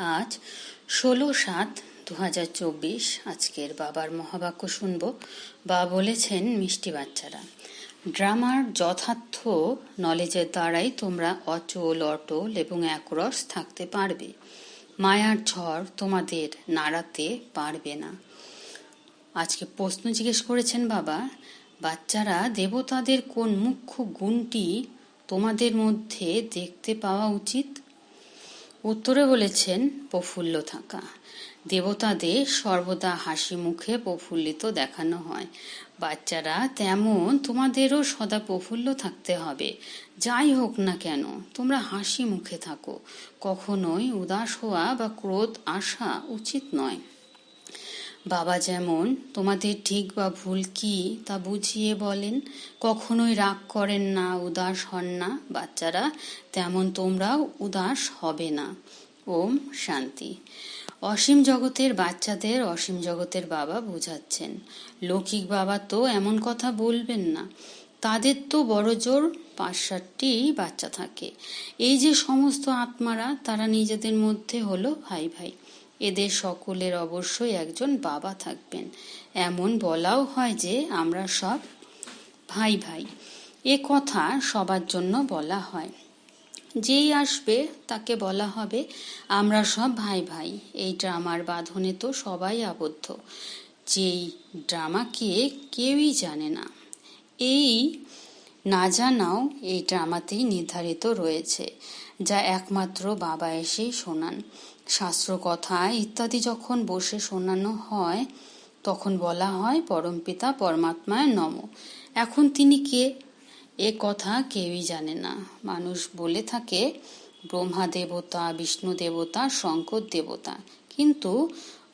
আজ ষোলো সাত দু হাজার চব্বিশ। আজকের বাবার মহাবাক্য শুনব। বা বলেছেন, মিষ্টি বাচ্চারা, ড্রামার যথার্থ নলেজের দ্বারাই তোমরা অচল, অটল এবং একরস থাকতে পারবে। মায়ার ঝড় তোমাদের নাড়াতে পারবে না। আজকে প্রশ্ন জিজ্ঞেস করেছেন বাবা, বাচ্চারা, দেবতাদের কোন মুখ্য গুণটি তোমাদের মধ্যে দেখতে পাওয়া উচিত? উত্তরে বলেছেন, প্রফুল্ল থাকা। দেবতাদের সর্বদা হাসি মুখে প্রফুল্লিত দেখানো হয়। বাচ্চারা তেমন তোমাদেরও সদা প্রফুল্ল থাকতে হবে। যাই হোক না কেন, তোমরা হাসি মুখে থাকো। কখনোই উদাস হওয়া বা ক্রোধ আসা উচিত নয়। বাবা যেমন, তোমাদের ঠিক বা ভুল কি তা বুঝিয়ে বলেন। কখনোই রাগ করেন না, উদাস হন না বাচ্চারা, তেমন তোমরাও উদাস হবে না। ওম শান্তি। অসীম জগতের বাচ্চাদের অসীম জগতের বাবা বোঝাচ্ছেন। লৌকিক বাবা তো এমন কথা বলবেন না। তাদের তো বড় জোর পাঁচ ষাটটি বাচ্চা থাকে। এই যে সমস্ত আত্মারা, তারা নিজেদের মধ্যে হলো ভাই ভাই। এদের সকলের অবশ্যই একজন বাবা থাকবেন। এমন বলাও হয় যে আমরা সব ভাই ভাই। এ কথা সবার জন্য বলা হয়। যেই আসবে তাকে বলা হবে, আমরা সব ভাই ভাই। এই ড্রামার বাঁধনে তো সবাই আবদ্ধ। যেই ড্রামাকে কেউই জানে না। এই না জানাও এই ড্রামাতেই নির্ধারিত রয়েছে, যা একমাত্র বাবা এসেই শোনান। শাস্ত্র কথা ইত্যাদি যখন বসে শোনানো হয়, তখন বলা হয় পরমপিতা পরমাত্মায় নম। এখন তিনি কে? এ কথা কেউই জানে না। মানুষ বলে থাকে, ব্রহ্মা দেবতা, বিষ্ণু দেবতা, শঙ্কর দেবতা। কিন্তু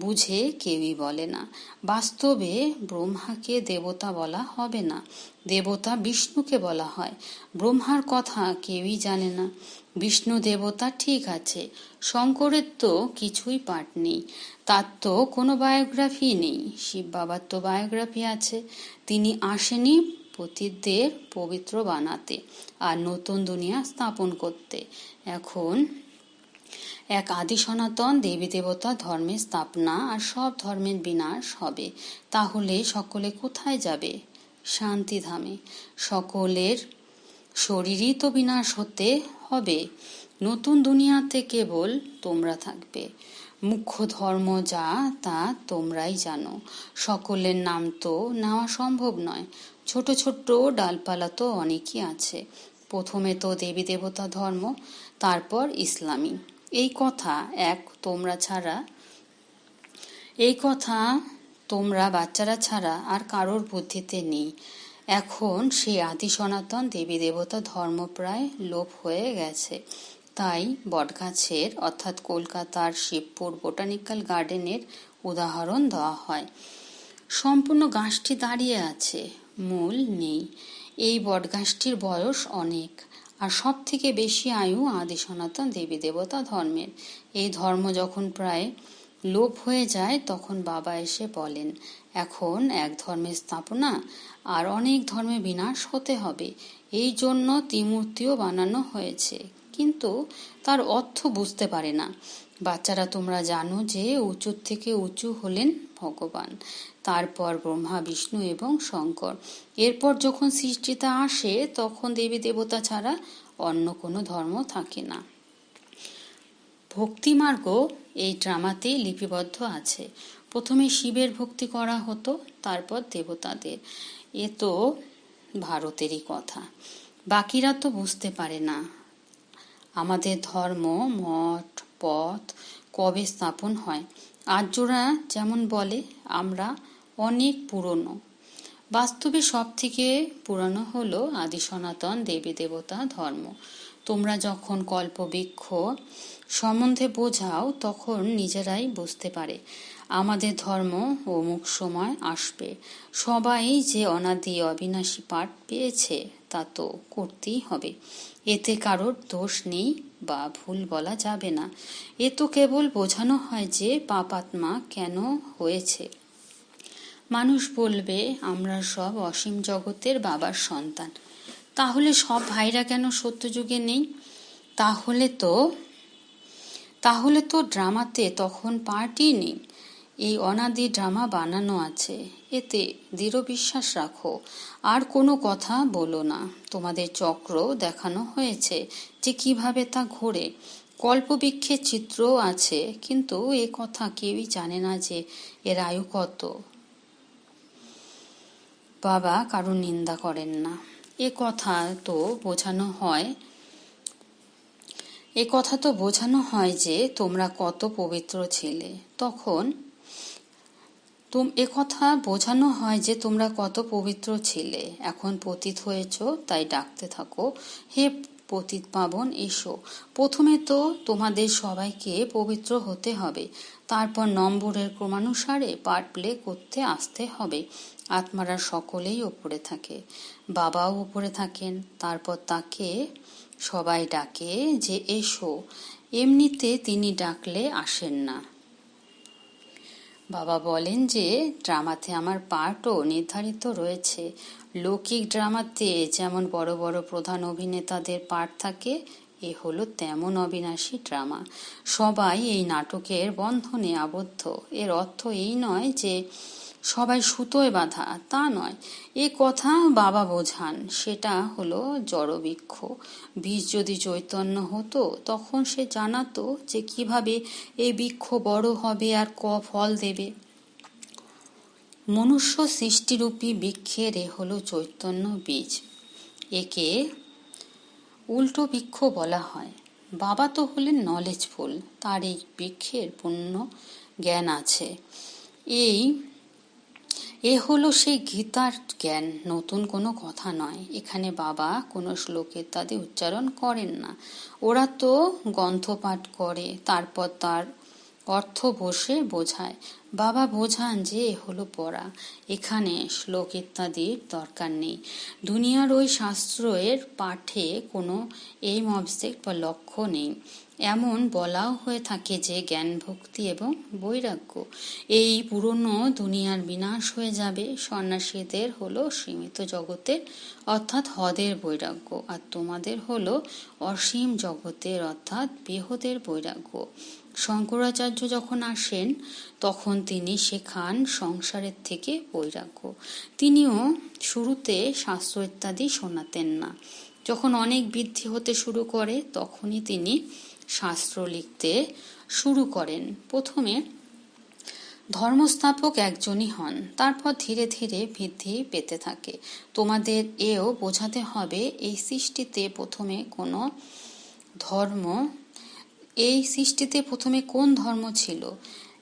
বুঝে কেউই বলে না। বাস্তবে ব্রহ্মাকে দেবতা বলা হবে না। দেবতা বিষ্ণুকে বলা হয়। ব্রহ্মার কথা কেউই জানে না। বিষ্ণু দেবতা ঠিক আছে। শঙ্করের তো কিছুই পাঠ নেই। তার তো কোনো বায়োগ্রাফি নেই। শিব বাবার তো বায়োগ্রাফি আছে। তিনি আসেনি পতিতদের পবিত্র বানাতে আর নতুন দুনিয়া স্থাপন করতে। এখন এক আদি সনাতন দেবী দেবতা ধর্মের স্থাপনা আর সব ধর্মের বিনাশ হবে। তাহলে সকলে কোথায় যাবে? শান্তিধামে। সকলের শরীরই তো বিনাশ হতে হবে। নতুন দুনিয়াতে কেবল তোমরা থাকবে। মুখ্য ধর্ম যা, তা তোমরাই জানো। সকলের নাম তো নেওয়া সম্ভব নয়। ছোট ছোট ডালপালা তো অনেকই আছে। প্রথমে তো দেবী দেবতা ধর্ম, তারপর ইসলামী। এই কথা এক তোমরা ছাড়া, এই কথা তোমরা বাচ্চারা ছাড়া আর কারোর বুদ্ধিতে নেই। এখন সেই আদি সনাতন দেবী দেবতা ধর্ম প্রায় লোপ হয়ে গেছে। তাই বটগাছের অর্থাৎ কলকাতার শিবপুর বোটানিক্যাল গার্ডেনের উদাহরণ দেওয়া হয়। সম্পূর্ণ গাছটি দাঁড়িয়ে আছে, মূল নেই। এই বটগাছটির বয়স অনেক। আর সব থেকে বেশি আয়ু আদি সনাতন দেবী দেবতা ধর্মের। এই ধর্ম যখন প্রায় লোপ হয়ে যায়, তখন বাবা এসে বলেন, এখন এক ধর্মের স্থাপনা আর অনেক ধর্মে বিনাশ হতে হবে। এই জন্য ত্রিমূর্তিও বানানো হয়েছে। কিন্তু তার অর্থ বুঝতে পারে না। বাচ্চারা, তোমরা জানো যে উঁচুর থেকে উঁচু হলেন ভগবান, তারপর ব্রহ্মা, বিষ্ণু এবং শঙ্কর। এরপর যখন সৃষ্টিতে আসে, তখন দেবী দেবতা ছাড়া অন্য কোনো ধর্ম থাকে না। ভক্তিমার্গ এই ড্রামাতেই লিপিবদ্ধ আছে। প্রথমে শিবের ভক্তি করা হতো, তারপর দেবতাদের। এ তো ভারতেরই কথা। বাকিরা তো বুঝতে পারে না। আমাদের ধর্ম, মঠ, পথ কবে স্থাপন হয়? আর্যরা যেমন বলে, আমরা অনেক পুরনো। বাস্তবে সব থেকে পুরানো হলো আদি সনাতন দেবী দেবতা ধর্ম। তোমরা যখন কল্পবৃক্ষ সম্বন্ধে বোঝাও, তখন নিজেরাই বুঝতে পারে, আমাদের ধর্ম অমুক সময় আসবে। সবাই যে অনাদি অবিনাশী পাঠ পেয়েছে, তা তো করতেই হবে। এতে কারোর দোষ নেই। বা ভুল বলা যাবে না। এ তো কেবল বোঝানো হয় যে পাপাত্মা কেন হয়েছে। মানুষ বলবে, আমরা সব অসীম জগতের বাবার সন্তান। তাহলে সব ভাইরা কেন সত্যযুগে নেই? তাহলে তো তাহলে তো ড্রামাতে তখন পার্টি নেই। এই অনাদি ড্রামা বানানো আছে। এতে দৃঢ় বিশ্বাস রাখো। আর কোনো কথা বলো না। তোমাদের চক্র দেখানো হয়েছে যে কীভাবে তা ঘোরে। কল্পবৃক্ষের চিত্রও আছে, কিন্তু এ কথা কেউই জানে না যে এর আয়ু কত। বাবা কারও নিন্দা করেন না। এ কথা তো বোঝানো হয়। এ কথা তো বোঝানো হয় যে তোমরা কত পবিত্র ছিলে। তখন তুম কথা বোঝানো হয় যে তোমরা কত পবিত্র ছিলে। এখন পতিত হয়েছ, তাই ডাকতে থাকো। হে পতিত পাবন, এসো। প্রথমে তো তোমাদের সবাইকে পবিত্র হতে হবে। তারপর নম্বরের ক্রমানুসারে পার্ট প্লে করতে আসতে হবে। আত্মারা সকলেই ওপরে থাকে। বাবাও উপরে থাকেন। তারপর তাকে সবাই ডাকে যে, এসো। এমনিতে তিনি ডাকলে আসেন না। বাবা বলেন যে, ড্রামাতে আমার পার্টও নির্ধারিত রয়েছে। লৌকিক ড্রামাতে যেমন বড় বড় প্রধান অভিনেতাদের পার্ট থাকে, এ হলো তেমন অবিনাশী ড্রামা। সবাই এই নাটকের বন্ধনে আবদ্ধ। এর অর্থ এই নয় যে সবাই সুতোয় বাঁধা, তা নয়। এ কথা বাবা বোঝান, সেটা হলো জড়বৃক্ষ। বীজ যদি চৈতন্য হতো, তখন সে জানাতো যে কীভাবে এই বৃক্ষ বড় হবে আর ক ফল দেবে। মনুষ্য সৃষ্টিরূপী বৃক্ষের এ হলো চৈতন্য বীজ। একে উল্টো বৃক্ষ বলা হয়। বাবা তো হলেন নলেজফুল তার এই বৃক্ষের পূর্ণ জ্ঞান আছে। এই এ হলো সেই গীতার জ্ঞান, নতুন কোনো কথা নয়। এখানে বাবা কোনো শ্লোক ইত্যাদি উচ্চারণ করেন না। ওরা তো গ্রন্থপাঠ করে, তারপর তার অর্থ বসে বোঝায়। বাবা বোঝান যে হলো পড়া। এখানে শ্লোক ইত্যাদির দরকার নেই। দুনিয়ার ওই শাস্ত্রের পাঠে কোনো এইম অবজেক্ট বা লক্ষ্য নেই। এমন বলাও হয়ে থাকে যে জ্ঞান, ভক্তি এবং বৈরাগ্য। এই পুরনো দুনিয়ার বিনাশ হয়ে যাবে। সন্ন্যাসীদের হলো সীমিত জগতের, অর্থাৎ হদের বৈরাগ্য। আর তোমাদের হলো অসীম জগতের, অর্থাৎ বেহদের বৈরাগ্য। শঙ্করাচার্য যখন আসেন, তখন তিনি শেখান সংসারের থেকে বৈরাগ্য। তিনিও শুরুতে শাস্ত্র ইত্যাদি শোনাতেন না। যখন অনেক বৃদ্ধি হতে শুরু করে, তখনই তিনি শাস্ত্র লিখতে শুরু করেন। প্রথমে ধর্মস্থাপক একজনই হন, তারপর ধীরে ধীরে বৃদ্ধি পেতে থাকে। তোমাদের এও বোঝাতে হবে, এই সৃষ্টিতে প্রথমে কোনো ধর্ম এই সৃষ্টিতে প্রথমে কোন ধর্ম ছিল?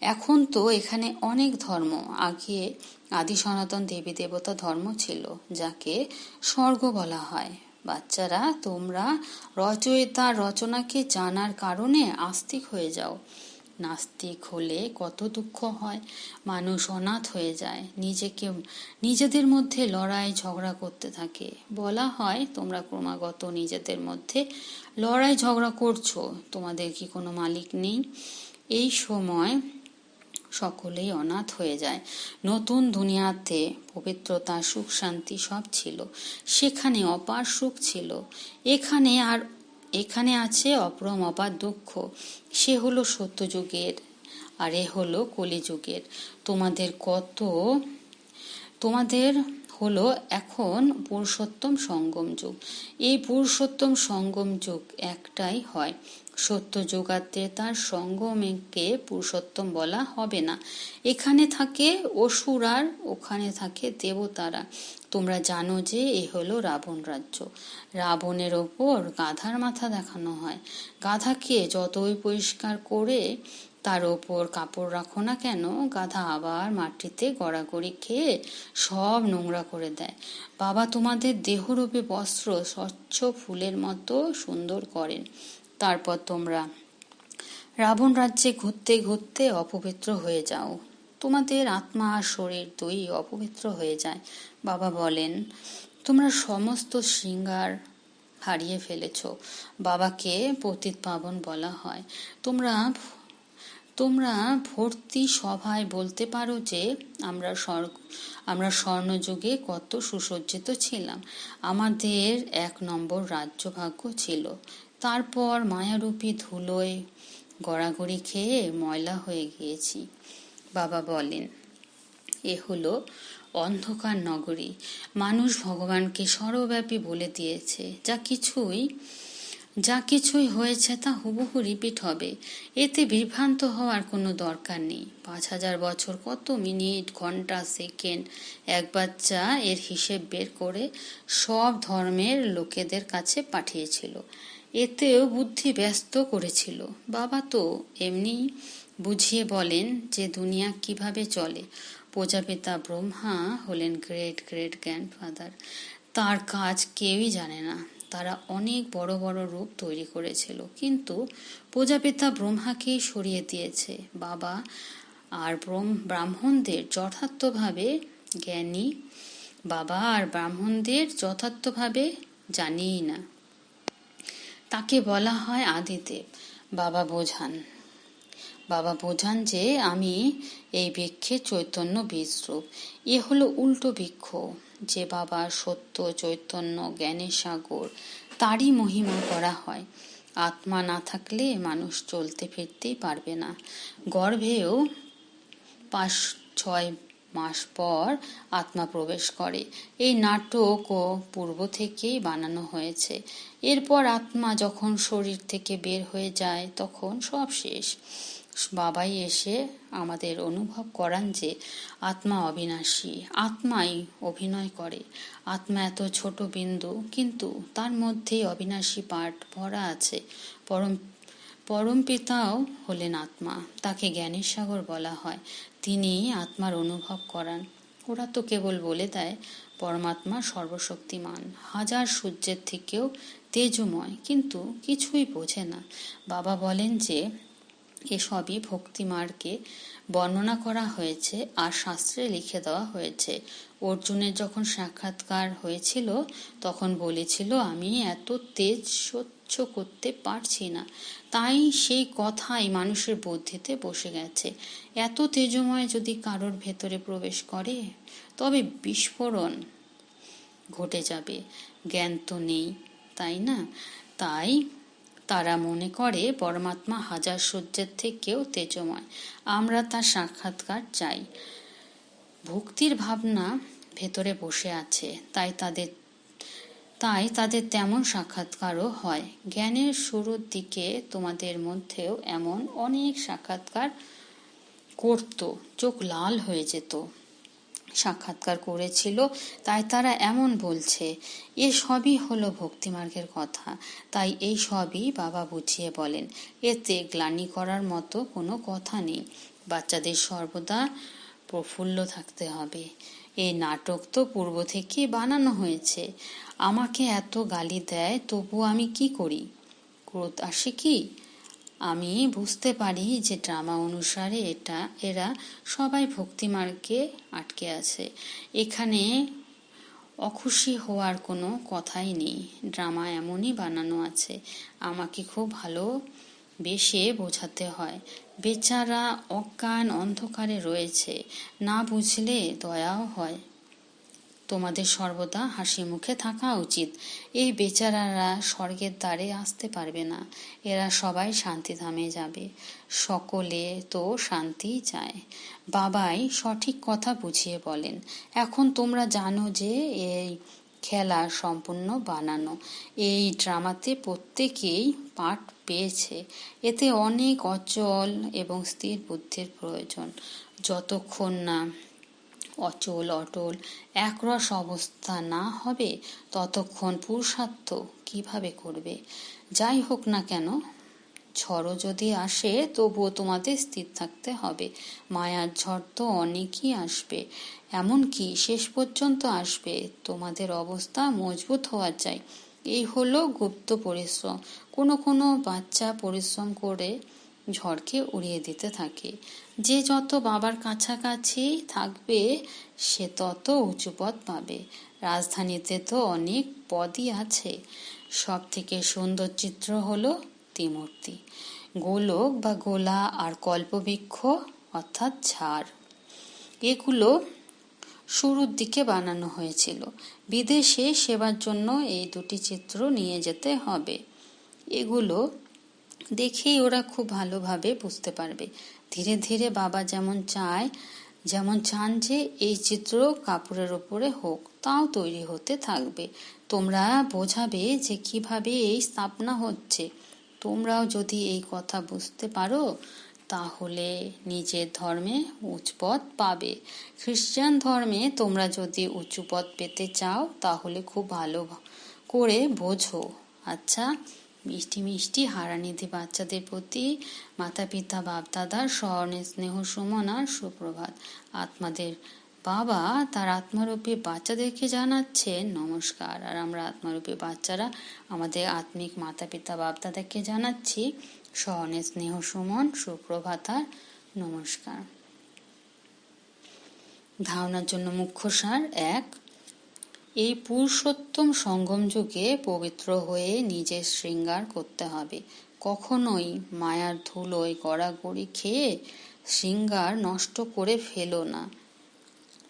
এখন তো এখানে অনেক ধর্ম। আগে আদি সনাতন দেবী দেবতা ধর্ম ছিল, যাকে স্বর্গ বলা হয়। বাচ্চারা, তোমরা রচয়িতার রচনাকে জানার কারণে আস্তিক হয়ে যাও। নাস্তিক হলে কত দুঃখ হয়। মানুষ অনাথ হয়ে যায়। নিজেকে, নিজেদের মধ্যে লড়াই ঝগড়া করতে থাকে। বলা হয়, তোমরা ক্রমাগত নিজেদের মধ্যে লড়াই ঝগড়া করছ। তোমাদের কি কোনো মালিক নেই? এই সময় সকলেই অনাথ হয়ে যায়। নতুন দুনিয়াতে পবিত্রতা, সুখ, শান্তি সব ছিল। সেখানে অপার সুখ ছিল। এখানে আর এখানে আছে অপরম অপার দুঃখ। সে হলো সত্যযুগের, আর এ হলো কলিযুগের। তোমাদের কত, তোমাদের হলো এখন পুরুষোত্তম সঙ্গম যুগ। এই পুরুষোত্তম সঙ্গম যুগ একটাই হয়। সত্য যোগাতে তার সঙ্গমকে পুরুষোত্তম বলা হবে না। এখানে থাকে অসুর আর ওখানে থাকে দেবতারা। তোমরা জানো যে এ হলো রাবণ রাজ্য। রাবণের ওপর গাধার মাথা দেখানো হয়। গাধাকে যতই পরিষ্কার করে তার ওপর কাপড় রাখো না কেন? গাধা আবার মাটিতে গড়াগড়ি খেয়ে সব নোংরা করে দেয়। বাবা তোমাদের দেহরূপে বস্ত্র স্বচ্ছ ফুলের মতো সুন্দর করেন। তারপর তোমরা রাবণ রাজ্যে ঘুরতে ঘুরতে অপবিত্র হয়ে যাও। তোমাদের আত্মা আর শরীর দুই অপবিত্র হয়ে যায়। বাবা বলেন, তোমরা সমস্ত শৃঙ্গার হারিয়ে ফেলেছ। বাবাকে পতিত পাবন বলা হয়। তোমরা তোমরা ভর্তি সভায় বলতে পারো যে আমরা আমরা স্বর্ণযুগে কত সুসজ্জিত ছিলাম। আমাদের এক নম্বর রাজ্যভাগ্য ছিল। তারপর মায়ারূপী ধুলোয় গড়াগড়ি খেয়ে ময়লা হয়ে গিয়েছি। বাবা বলেন, এ হলো অন্ধকার নগরী। মানুষ ভগবানকে সর্বব্যাপী বলে দিয়েছে। যা কিছুই যা কিছুই হয়েছে তা হুবহু রিপিট হবে। এতে বিভ্রান্ত হওয়ার কোনো দরকার নেই। পাঁচ হাজার বছর কত মিনিট, ঘণ্টা, সেকেন্ড এক বাচ্চা এর হিসেব বের করে সব ধর্মের লোকেদের কাছে পাঠিয়েছিল। এতেও বুদ্ধি ব্যস্ত করেছিল। বাবা তো এমনি বুঝিয়ে বলেন যে দুনিয়া কীভাবে চলে। প্রজাপিতা ব্রহ্মা হলেন গ্রেট গ্রেট গ্র্যান্ডফাদার তার কাজ কেউই জানে না। তারা অনেক বড় বড় রূপ তৈরি করেছিল। কিন্তু প্রজাপিতা ব্রহ্মাকেই সরিয়ে দিয়েছে। বাবা আর ব্রাহ্মণদের যথার্থভাবে জ্ঞানী বাবা আর ব্রাহ্মণদের যথার্থভাবে জানিই না। তাকে বলা হয় আদিদেব। বাবা বোঝান বাবা বোঝান যে আমি এই বৃক্ষে চৈতন্য বীজরূপ। এ হলো উল্টো বৃক্ষ। যে বাবা সত্য, চৈতন্য, জ্ঞানের সাগর, তারই মহিমা করা হয়। আত্মা না থাকলে মানুষ চলতে ফিরতেই পারবে না। গর্ভেও পাঁচ, ছয় মাস পর আত্মা প্রবেশ করে। এই নাটকও পূর্ব থেকেই বানানো হয়েছে। এরপর আত্মা যখন শরীর থেকে বের হয়ে যায়, তখন সব শেষ। বাবাই এসে আমাদের অনুভব করান যে আত্মা অবিনাশী, আত্মাই অভিনয় করে। আত্মা এত ছোট বিন্দু, কিন্তু তার মধ্যেই অবিনাশী পাঠ ভরা আছে। পরম পরম পিতাও হলেন আত্মা, তাকে জ্ঞানের সাগর বলা হয়। তিনি আত্মার অনুভব করান। ওরা তো কেবল বলে দেয়, পরমাত্মা সর্বশক্তিমান। হাজার সূর্যের থেকেও তেজময়, কিন্তু কিছুই বোঝে না। বাবা বলেন যে এসবই ভক্তিমার্গে বর্ণনা করা হয়েছে আর শাস্ত্রে লিখে দেওয়া হয়েছে। অর্জুনের যখন সাক্ষাৎকার হয়েছিল, তখন বলেছিল, আমি এত তেজ সহ্য করতে পারছি না। তাই সেই কথাই মানুষের বুদ্ধিতে বসে গেছে। এত তেজময় যদি কারোর ভেতরে প্রবেশ করে, তবে বিস্ফোরণ ঘটে যাবে। জ্ঞান তো নেই, তাই না? তাই তারা মনে করে পরমাত্মা হাজার সূর্যের থেকেও তেজময়। আমরা তার সাক্ষাৎকার চাই। ভক্তির ভাবনা ভেতরে বসে আছে। তাই তাদের তাই তাদের তেমন সাক্ষাৎকারও হয়। জ্ঞানের শুরুর দিকে তোমাদের মধ্যেও এমন অনেক সাক্ষাৎকার করত, চোখ লাল হয়ে যেত। সাক্ষাৎকার করেছিল, তাই তারা এমন বলছে, এ সবই হলো ভক্তিমার্গের কথা। তাই এই সবই বাবা বুঝিয়ে বলেন, এতে গ্লানি করার মতো কোনো কথা নেই। বাচ্চাদের সর্বদা প্রফুল্ল থাকতে হবে। এই নাটক তো পূর্ব থেকে বানানো হয়েছে। আমাকে এত গালি দেয়, তবু আমি কি করি? ক্রোধ আসে কি? আমি বুঝতে পারি যে ড্রামা অনুসারে এটা, এরা সবাই ভক্তিমার্গে আটকে আছে। এখানে অখুশি হওয়ার কোনো কথাই নেই। ড্রামা এমনই বানানো আছে, আমাকে খুব ভালো বেশে বোঝাতে হয়। বেচারা অজ্ঞান অন্ধকারে রয়েছে, না বুঝলে দয়াও হয়। তোমাদের সর্বদা হাসি মুখে থাকা উচিত। এই বেচারারা স্বর্গের দ্বারে আসতে পারবে না। এরা সবাই শান্তিধামে যাবে। সকলে তো শান্তি চায়। বাবাই সঠিক কথা বুঝিয়ে বলেন, এখন তোমরা জানো যে এই খেলা সম্পূর্ণ বানানো। এই ড্রামাতে প্রত্যেকেই পাঠ পেয়েছে। এতে অনেক অচল এবং স্থির বুদ্ধির প্রয়োজন। যতক্ষণ না অচল, অটল, একরস অবস্থা না হবে, ততক্ষণ পুরুষার্থ কীভাবে করবে? যাই হোক না কেন, ঝড়ও যদি আসে, তবুও তোমাদের স্থির থাকতে হবে। মায়ার ঝড় তো অনেকই আসবে, এমনকি শেষ পর্যন্ত আসবে। তোমাদের অবস্থা মজবুত হওয়া চাই। এই হলো গুপ্ত পরিশ্রম। কোনো কোনো বাচ্চা পরিশ্রম করে ঝড়কে উড়িয়ে দিতে থাকে। যে যত বাবার কাছাকাছি থাকবে, সে তত উঁচু পদ পাবে। রাজধানীতে তো অনেক পদই আছে। সব থেকে সুন্দর চিত্র হলো ত্রিমূর্তি। গোলক বা গোলা আর কল্পবৃক্ষ, অর্থাৎ ঝাড় এগুলো শুরুর দিকে বানানো হয়েছিল। বিদেশে সেবার জন্য এই দুটি চিত্র নিয়ে যেতে হবে। এগুলো দেখেই ওরা খুব ভালোভাবে বুঝতে পারবে। ধীরে ধীরে বাবা যেমন চায়, যেমন চান যে এই চিত্র কাপড়ের ওপরে হোক, তাও তৈরি হতে থাকবে। তোমরা বোঝাবে যে কীভাবে এই স্থাপনা হচ্ছে। তোমরাও যদি এই কথা বুঝতে পারো, তাহলে নিজের ধর্মে উচ্চ পদ পাবে। খ্রিস্টান ধর্মে তোমরা যদি উঁচু পদ পেতে চাও, তাহলে খুব ভালো করে বোঝো। আচ্ছা মিষ্টি মিষ্টি হারানিধি বাচ্চাদের প্রতি মাতা পিতা বাপ দাদার স্মরণে স্নেহ, সুমন আর সুপ্রভাত। আত্মাদের বাবা তার আত্মারূপী বাচ্চাদেরকে জানাচ্ছে নমস্কার। আর আমরা আত্মারূপী বাচ্চারা আমাদের আত্মিক মাতা পিতা বাপ দাদাকে জানাচ্ছি স্মরণে স্নেহ, সুমন, সুপ্রভাত আর নমস্কার। ধারণার জন্য মুখ্য সার এক এই পুরুষোত্তম সঙ্গম যুগে পবিত্র হয়ে নিজের শৃঙ্গার করতে হবে। কখনোই মায়ার ধুলোয় গড়াগড়ি খেয়ে শৃঙ্গার নষ্ট করে ফেলো না।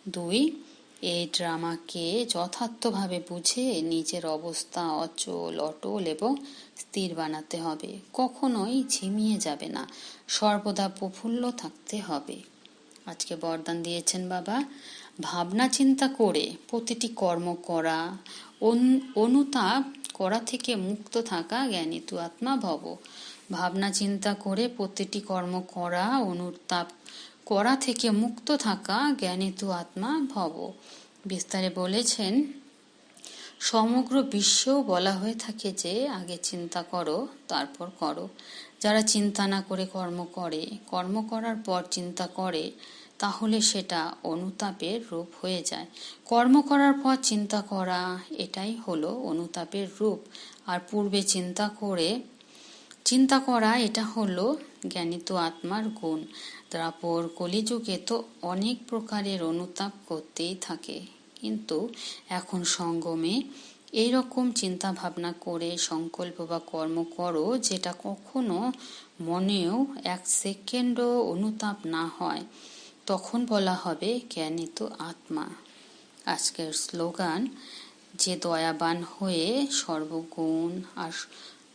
দুই, এই ড্রামাকে যথার্থভাবে বুঝে নিজের অবস্থা অচল, অটল এবং স্থির বানাতে হবে। কখনোই ঝিমিয়ে যাবে না। সর্বদা প্রফুল্ল থাকতে হবে। আজকে বরদান দিয়েছেন বাবা। ভাবনা চিন্তা করে প্রতিটি কর্ম করা অনুতাপ করা থেকে মুক্ত থাকা জ্ঞানী তু আত্মা ভব। ভাবনা চিন্তা করে প্রতিটি কর্ম করা, অনুতাপ করা থেকে মুক্ত থাকা জ্ঞানী তু আত্মা ভব। বিস্তারে বলেছেন, সমগ্র বিশ্বেও বলা হয়ে থাকে যে, আগে চিন্তা করো, তারপর করো। যারা চিন্তা না করে কর্ম করে, কর্ম করার পর চিন্তা করে তাহলে সেটা অনুতাপের রূপ হয়ে যায়। কর্ম করার পর চিন্তা করা, এটাই হলো অনুতাপের রূপ। আর পূর্বে চিন্তা করে, চিন্তা করা, এটা হলো জ্ঞানিত আত্মার গুণ। তারপর কলিযুগে তো অনেক প্রকারের অনুতাপ করতেই থাকে। কিন্তু এখন সঙ্গমে এই রকম চিন্তা ভাবনা করে সংকল্প বা কর্ম করো, যেটা কখনো মনেও এক সেকেন্ডও অনুতাপ না হয়। তখন বলা হবে, জ্ঞানিত আত্মা। আজকের স্লোগান, যে দয়াবান হয়ে সর্বগুণ আর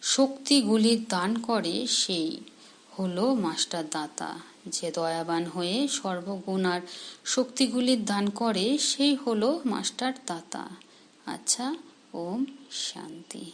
শক্তিগুলি দান করে, সেই হলো মাস্টার দাতা যে দয়াবান হয়ে সর্বগুণ আর শক্তিগুলির দান করে, সেই হলো মাস্টার দাতা আচ্ছা ওম শান্তি।